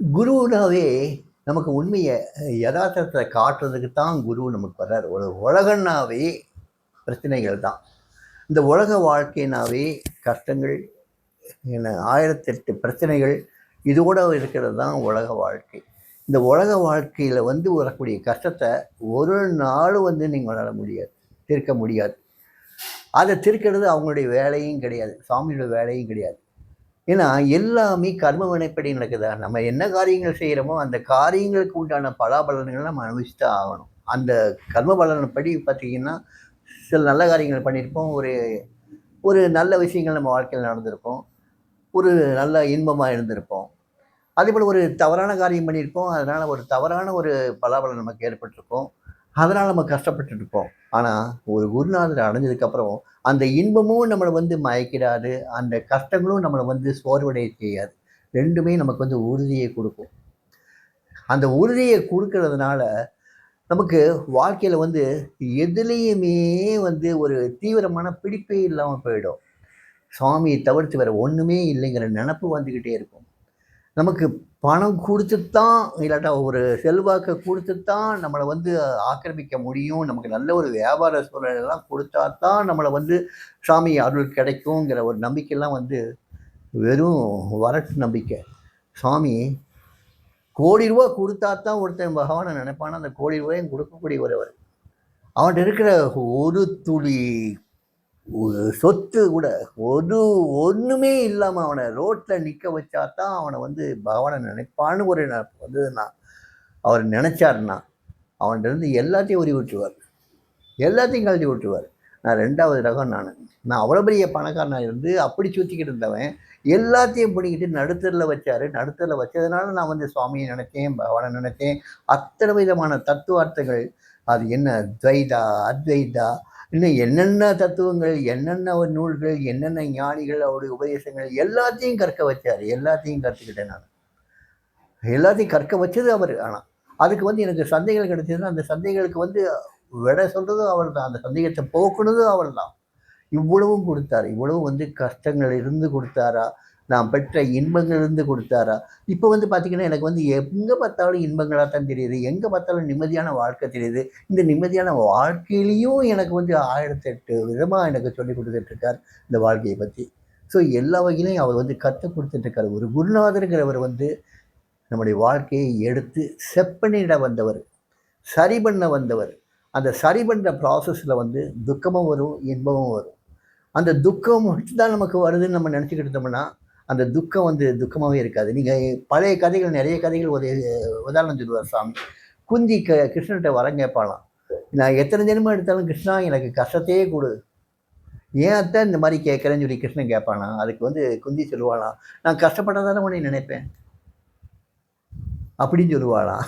குருனாவே நமக்கு உண்மையை யதார்த்தத்தை காட்டுறதுக்கு தான் குரு நமக்கு வர்றார். ஒரு உலகன்னாவே பிரச்சனைகள் தான் இந்த உலக வாழ்க்கைனாவே கஷ்டங்கள் என்ன ஆயிரத்தெட்டு பிரச்சனைகள் இதோடு இருக்கிறது தான் உலக வாழ்க்கை. இந்த உலக வாழ்க்கையில் வந்து வரக்கூடிய கஷ்டத்தை ஒரு நாளும் வந்து நீங்கள் வளர முடியாது தீர்க்க முடியாது. அதை தீர்க்கிறது அவங்களுடைய வேலையும் கிடையாது. சாமியோட வேலையும் கிடையாது. ஏன்னா எல்லாமே கர்ம வினைப்படி நடக்குதா? நம்ம என்ன காரியங்கள் செய்கிறோமோ அந்த காரியங்களுக்கு உண்டான பலாபலன்களை நம்ம அனுபவிச்சு தான் ஆகணும். அந்த கர்ம பலன்படி பார்த்தீங்கன்னா சில நல்ல காரியங்கள் பண்ணியிருப்போம். ஒரு ஒரு நல்ல விஷயங்கள் நம்ம வாழ்க்கையில் நடந்திருப்போம். ஒரு நல்ல இன்பமாக இருந்திருப்போம். அதே போல் ஒரு தவறான காரியம் பண்ணியிருப்போம். அதனால் ஒரு தவறான ஒரு பலாபலன் நமக்கு ஏற்பட்டிருக்கும். அதனால் நம்ம கஷ்டப்பட்டுட்டு இருப்போம். ஆனால் ஒரு குருநாதரை அடைஞ்சதுக்கப்புறம் அந்த இன்பமும் நம்மளை வந்து மயக்கிடாது அந்த கஷ்டங்களும் நம்மளை வந்து சோர்வடைய செய்யாது. ரெண்டுமே நமக்கு வந்து உறுதியை கொடுக்கும். அந்த உறுதியை கொடுக்கறதுனால நமக்கு வாழ்க்கையில் வந்து எதுலேயுமே வந்து ஒரு தீவிரமான பிடிப்பே இல்லாமல் போயிடும். சுவாமியை தவிர்த்து வேறு ஒன்றுமே இல்லைங்கிற நினப்பு வந்துக்கிட்டே இருக்கும். நமக்கு பணம் கொடுத்து தான் இல்லாட்டா ஒரு செல்வாக்கை கொடுத்து தான் நம்மளை வந்து ஆக்கிரமிக்க முடியும். நமக்கு நல்ல ஒரு வியாபார சூழலெல்லாம் கொடுத்தா தான் நம்மளை வந்து சாமி அருள் கிடைக்குங்கிற ஒரு நம்பிக்கையெல்லாம் வந்து வெறும் வரட்டு நம்பிக்கை. சாமி கோடி ரூபா கொடுத்தா தான் ஒருத்தன் பகவானை நினைப்பான. அந்த கோடி ரூபாயும் கொடுக்கக்கூடிய ஒருவர். அவன்கிட்ட இருக்கிற ஒரு துளி சொத்து கூட ஒரு ஒன்றுமே இல்லாமல் அவனை ரோட்டில் நிற்க வச்சா தான் அவனை வந்து பகவானை நினைப்பான்னு ஒரு ந- வந்து நான் அவர் நினச்சார்னா அவன்கிட்ட இருந்து எல்லாத்தையும் உரி விட்டுருவார். எல்லாத்தையும் கழட்டி விட்டுருவார். நான் ரெண்டாவது ரகம் நான். நான் அவ்வளோ பெரிய பணக்காரனாக இருந்து அப்படி சுற்றிக்கிட்டு இருந்தவன் எல்லாத்தையும் பிடிக்கிட்டு நடுத்தரில் வச்சார். நடுத்தரில் வச்சதுனால நான் வந்து சுவாமியை நினைச்சேன் பகவானை நினைச்சேன். அத்தனை விதமான தத்துவார்த்தங்கள் அது என்ன? துவைதா அத்வைதா இன்னும் என்னென்ன தத்துவங்கள் என்னென்ன ஒரு நூல்கள் என்னென்ன ஞானிகள் அவருடைய உபதேசங்கள் எல்லாத்தையும் கற்க வச்சார். எல்லாத்தையும் கற்றுக்கிட்டேன் நான். எல்லாத்தையும் கற்க வச்சது அவர். ஆனால் அதுக்கு வந்து எனக்கு சந்தைகள் கிடைச்சதுன்னா அந்த சந்தைகளுக்கு வந்து விட சொல்கிறதும் அவர் தான் அந்த சந்தேகத்தை போக்குனதும் அவர் தான் இவ்வளவும் கொடுத்தாரு. இவ்வளவும் வந்து கஷ்டங்கள் இருந்து கொடுத்தாரா? நான் பெற்ற இன்பங்கள் இருந்து கொடுத்தாரா? இப்போ வந்து பார்த்தீங்கன்னா எனக்கு வந்து எங்கே பார்த்தாலும் இன்பங்களாக தான் தெரியுது. எங்கே பார்த்தாலும் நிம்மதியான வாழ்க்கை தெரியுது. இந்த நிம்மதியான வாழ்க்கையிலையும் எனக்கு வந்து ஆயிரத்தெட்டு விதமாக எனக்கு சொல்லி கொடுத்துட்ருக்கார் இந்த வாழ்க்கையை பற்றி ஸோ எல்லா வகையிலையும் அவர் வந்து கற்றுக் கொடுத்துட்ருக்கார் ஒரு குருநாதருங்கிறவர் வந்து நம்முடைய வாழ்க்கையை எடுத்து செப்பனிட வந்தவர் சரி பண்ண வந்தவர். அந்த சரி பண்ணுற ப்ராசஸில் வந்து துக்கமும் வரும் இன்பமும் வரும். அந்த துக்கம் மட்டும்தான் நமக்கு வருதுன்னு நம்ம நினச்சிக்கிட்டு இருந்தோம்னா அந்த துக்கம் வந்து துக்கமாகவே இருக்காது. நீங்கள் பழைய கதைகள் நிறைய கதைகள் ஒரு உதாரணம் சொல்லுவார் சாமி. குந்தி க கிருஷ்ணர்கிட்ட வரம் கேட்பாளாம் நான் எத்தனை ஜென்மம் எடுத்தாலும் கிருஷ்ணா எனக்கு கஷ்டத்தையே கொடு. ஏன் அத்தை இந்த மாதிரி கேட்குறேன்னு சொல்லி கிருஷ்ணன் கேட்பானா? அதுக்கு வந்து குந்தி சொல்லுவாளாம். நான் கஷ்டப்பட்டதான உன்னை நினைப்பேன். அப்படின்னு சொல்லுவாளாம்.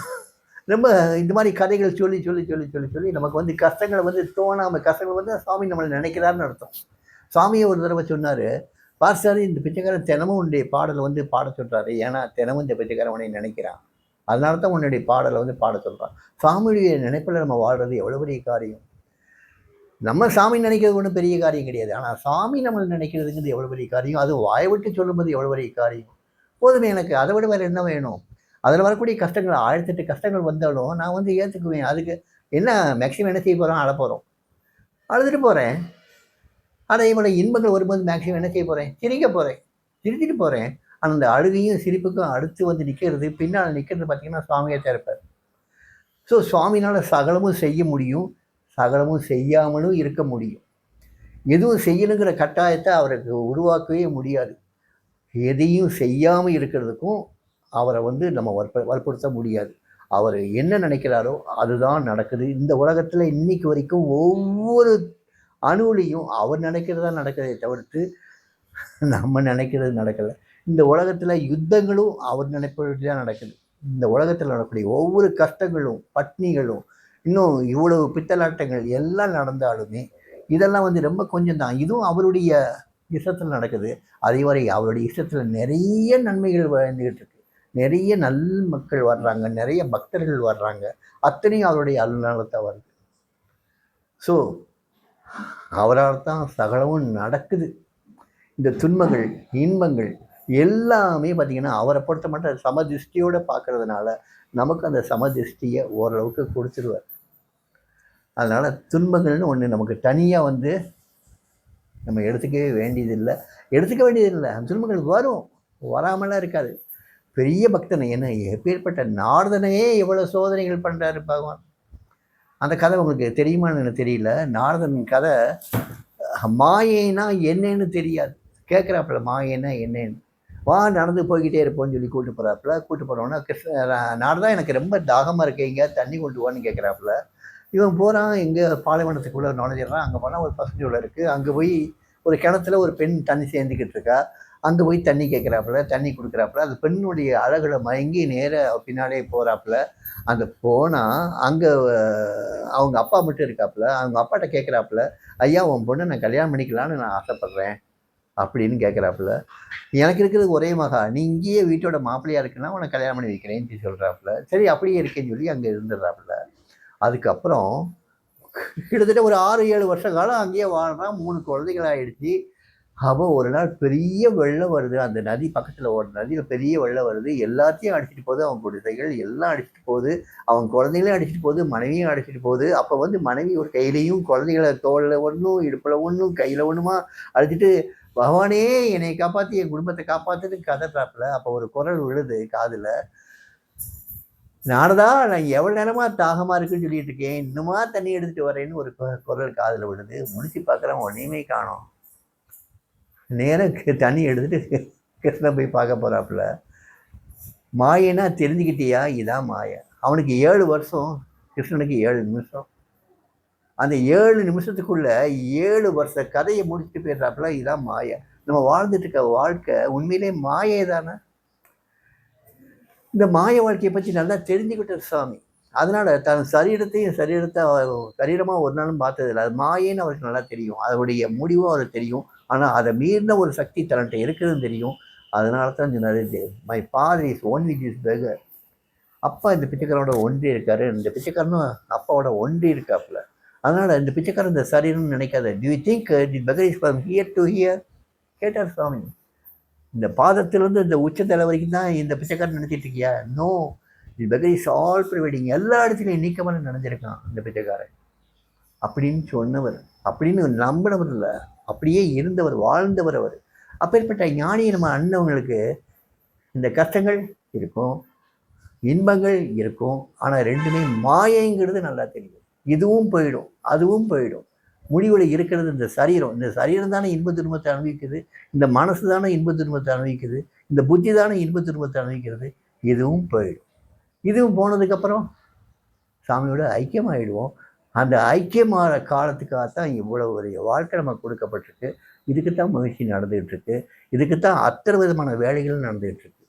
ரொம்ப இந்த மாதிரி கதைகள் சொல்லி சொல்லி சொல்லி சொல்லி சொல்லி நமக்கு வந்து கஷ்டங்களை வந்து தோணாமல் கஷ்டங்கள் வந்து சாமி நம்மளை நினைக்கிறாருன்னு அர்த்தம். சாமியை ஒரு தடவை சொன்னார் பார்த்தாரு இந்த பிச்சைக்காரன் தினமும் உன்னுடைய பாடலை வந்து பாட சொல்கிறாரு ஏன்னா தினமும் இந்த பிச்சைக்காரன் உன்னை நினைக்கிறான். அதனால தான் உன்னுடைய பாடலை வந்து பாட சொல்கிறான் சாமியுடைய நினைப்பில் நம்ம வாழ்கிறது எவ்வளோ பெரிய காரியம்? நம்ம சாமி நினைக்கிறது ஒன்றும் பெரிய காரியம் கிடையாது. ஆனால் சாமி நம்மளை நினைக்கிறதுங்கிறது எவ்வளோ பெரிய காரியம்? அது வாய் விட்டு சொல்லும்போது எவ்வளோ பெரிய காரியம்? போதுமே எனக்கு. அதை விட வேறு என்ன வேணும்? அதில் வரக்கூடிய கஷ்டங்கள் ஆயிரத்தெட்டு கஷ்டங்கள் வந்தாலும் நான் வந்து ஏற்றுக்குவேன் அதுக்கு என்ன மேக்ஸிமம் என்ன செய்ய போகிறோம் அழ போகிறோம் அழுதுட்டு போகிறேன் ஆனால் இவனுடைய இன்பங்கள் வரும்போது மேக்ஸிமம் என்ன செய்ய போகிறேன் சிரிக்க போகிறேன் சிரிச்சிட்டு போகிறேன் ஆனால் அந்த அழுகையும் சிரிப்புக்கும் அடுத்து வந்து நிற்கிறது பின்னால் நிற்கிறது பார்த்திங்கன்னா சுவாமியை திறப்பார் ஸோ சுவாமினால் சகலமும் செய்ய முடியும். சகலமும் செய்யாமலும் இருக்க முடியும். எதுவும் செய்யணுங்கிற கட்டாயத்தை அவருக்கு உருவாக்கவே முடியாது. எதையும் செய்யாமல் இருக்கிறதுக்கும் அவரை வந்து நம்ம வற்ப வற்புறுத்த முடியாது. அவர் என்ன நினைக்கிறாரோ அதுதான் நடக்குது. இந்த உலகத்தில் இன்னைக்கு வரைக்கும் ஒவ்வொரு அணுவிலையும் அவர் நினைக்கிறதா நடக்குதே தவிர்த்து நம்ம நினைக்கிறது நடக்கலை. இந்த உலகத்தில் யுத்தங்களும் அவர் நினைப்பது தான் நடக்குது. இந்த உலகத்தில் நடக்கக்கூடிய ஒவ்வொரு கஷ்டங்களும் பட்னிகளும் இன்னும் இவ்வளவு பித்தலாட்டங்கள் எல்லாம் நடந்தாலுமே இதெல்லாம் வந்து ரொம்ப கொஞ்சம் தான் இதுவும் அவருடைய இஷ்டத்தில் நடக்குது. அதே வரை அவருடைய இஷ்டத்தில் நிறைய நன்மைகள் வாழ்ந்துகிட்டு இருக்கு. நிறைய நல் மக்கள் வர்றாங்க. நிறைய பக்தர்கள் வர்றாங்க. அத்தனையும் அவருடைய அலுவலகத்தை வருது. ஸோ அவரால் தான் சகலமும் நடக்குது. இந்த துன்பங்கள் இன்பங்கள் எல்லாமே பார்த்திங்கன்னா அவரை பொறுத்த மட்டும் சமதிஷ்டியோடு பார்க்கறதுனால நமக்கு அந்த சமதிஷ்டியை ஓரளவுக்கு கொடுத்துருவார். அதனால் துன்பங்கள்னு ஒன்று நமக்கு தனியாக வந்து நம்ம எடுத்துக்கவே வேண்டியதில்லை. எடுத்துக்க வேண்டியதில்லை. அந்த துன்பங்கள் வரும். வராமலாம் இருக்காது. பெரிய பக்தனை என்ன எப்பேற்பட்ட நாரதனையே எவ்வளோ சோதனைகள் பண்ணுறாரு பகவான். அந்த கதை உங்களுக்கு தெரியுமான்னு எனக்கு தெரியல. நாரதன் கதை மாயைனா என்னன்னு தெரியாது. கேட்குறாப்புல மாயைனா என்னன்னு? வா நடந்து போய்கிட்டே இருப்போம்னு சொல்லி கூட்டு போகிறாப்புல கூட்டு போனோன்னா கிருஷ்ண நாரதா எனக்கு ரொம்ப தாகமாக இருக்கு எங்கேயா தண்ணி கொண்டு வான்னு கேட்குறாப்புல. இவன் போகிறான் எங்கே பாலைவனத்துக்குள்ளே நுழைஞ்சிடறான். அங்கே போனால் ஒரு பசுஞ்சு உள்ள இருக்குது அங்கே போய் ஒரு கிணத்துல ஒரு பெண் தண்ணி சேர்ந்துக்கிட்டு இருக்கா. அங்கே போய் தண்ணி கேட்குறாப்புல தண்ணி கொடுக்குறாப்புல அந்த பெண்ணுடைய அழகில் மயங்கி நேர பின்னாலே போகிறாப்புல அந்த போனால் அங்கே அவங்க அப்பா மட்டும் இருக்காப்புல அவங்க அப்பாட்ட கேட்குறாப்புல ஐயா உன் பொண்ணை நான் கல்யாணம் பண்ணிக்கலான்னு நான் ஆசைப்பட்றேன் அப்படின்னு கேட்குறாப்புல எனக்கு இருக்கிறது ஒரே மகா நீ இங்கேயே வீட்டோட மாப்பிள்ளையாக இருக்குன்னா உனக்கு கல்யாணம் பண்ணி வைக்கிறேன்னு சொல்கிறாப்புல சரி அப்படியே இருக்கேன்னு சொல்லி அங்கே இருந்துடுறாப்புல. அதுக்கப்புறம் கிட்டத்தட்ட ஒரு ஆறு ஏழு வருஷ காலம் அங்கேயே வாழ்றான். மூணு குழந்தைகள் ஆயிடுச்சு அப்போ ஒரு நாள் பெரிய வெள்ளம் வருது. அந்த நதி பக்கத்தில் ஒரு நதியில் பெரிய வெள்ளம் வருது. எல்லாத்தையும் அடிச்சிட்டு போகுது. அவன் குடிசைகள் எல்லாம் அடிச்சிட்டு போகுது. அவன் குழந்தைகளையும் அடிச்சிட்டு போகுது. மனைவியும் அடிச்சிட்டு போகுது. அப்போ வந்து மனைவி ஒரு கையிலையும் குழந்தைகளை தோளில் ஒன்றும் இடுப்பில் ஒன்றும் கையில் ஒன்றுமா அடிச்சிட்டு பகவானே என்னை காப்பாற்றி என் குடும்பத்தை காப்பாற்றுன்னு கதறாப்புல அப்போ ஒரு குரல் விழுது காதில். நானதா நான் எவ்வளோ நேரமாக தாகமாக இருக்குன்னு சொல்லிட்டு இருக்கேன். இன்னுமா தண்ணி எடுத்துகிட்டு வரேன்னு ஒரு குரல் காதில் விழுது. முடிச்சு பார்க்குறேன். ஒன்றையுமே காணும். நேரம் தண்ணி எடுத்துகிட்டு கிருஷ்ணன் போய் பார்க்க போகிறாப்புல மாயனா தெரிஞ்சுக்கிட்டியா? இதான் மாய. அவனுக்கு ஏழு வருஷம் கிருஷ்ணனுக்கு ஏழு நிமிஷம். அந்த ஏழு நிமிஷத்துக்குள்ளே ஏழு வருஷ கதையை முடிச்சுட்டு போயிடுறாப்புல இதான் மாய. நம்ம வாழ்ந்துட்டு இருக்க வாழ்க்கை உண்மையிலே மாயை தானே? இந்த மாய வாழ்க்கையை பற்றி நல்லா தெரிஞ்சுக்கிட்ட சாமி அதனால் தன் சரீரத்தையும் சரீரத்தை சரீரமாக ஒரு நாளும் பார்த்ததில்லை. அது மாயேன்னு அவருக்கு நல்லா தெரியும். அதனுடைய முடிவும் அவருக்கு தெரியும். ஆனால் அதை மீறின ஒரு சக்தி தன்கிட்ட இருக்குதுன்னு தெரியும். அதனால தான் சொன்னார் my father is one with is beggar அப்பா இந்த பிச்சைக்காரனோட ஒன்றி இருக்காரு. இந்த பிச்சைக்காரனும் அப்பாவோட ஒன்றி இருக்காப்புல. அதனால் இந்த பிச்சைக்காரன் இந்த சரீரம்னு நினைக்காத. Do you think the beggar is from here to here கேட்டார் சுவாமி. இந்த பாதத்திலிருந்து இந்த உச்சத்தலை வரைக்கும் தான் இந்த பிச்சைக்காரன் நினைச்சிட்டு இருக்கியா? No the beggar is all pervading எல்லா இடத்துலையும் நீக்கமான நினைஞ்சிருக்கான் இந்த பிச்சைக்காரன். அப்படின்னு சொன்னவர். அப்படின்னு நம்பினவர் இல்லை. அப்படியே இருந்தவர் வாழ்ந்தவர் அவர். அப்பேற்பட்ட ஞானியை நம்ம அண்ணவங்களுக்கு இந்த கஷ்டங்கள் இருக்கும் இன்பங்கள் இருக்கும் ஆனால் ரெண்டுமே மாயங்கிறது நல்லா தெரியும். இதுவும் போயிடும் அதுவும் போயிடும். முடிவில் இருக்கிறது இந்த சரீரம். இந்த சரீரம் தானே இன்ப துன்பத்தை அனுபவிக்குது இந்த மனசு தானே இன்ப துன்பத்தை அனுபவிக்குது இந்த புத்தி தானே இன்ப துன்பத்தை அனுபவிக்கிறது இதுவும் போயிடும். இதுவும் போனதுக்கப்புறம் சாமியோட ஐக்கியமாகிடுவோம் அந்த ஐக்கியமான காலத்துக்காகத்தான் இவ்வளோ ஒரு வாழ்க்கை நமக்கு கொடுக்கப்பட்டிருக்கு. இதுக்கு தான் மகிழ்ச்சி நடந்துகிட்ருக்கு இதுக்கு தான் அத்தனை விதமான வேலைகள் நடந்துகிட்ருக்கு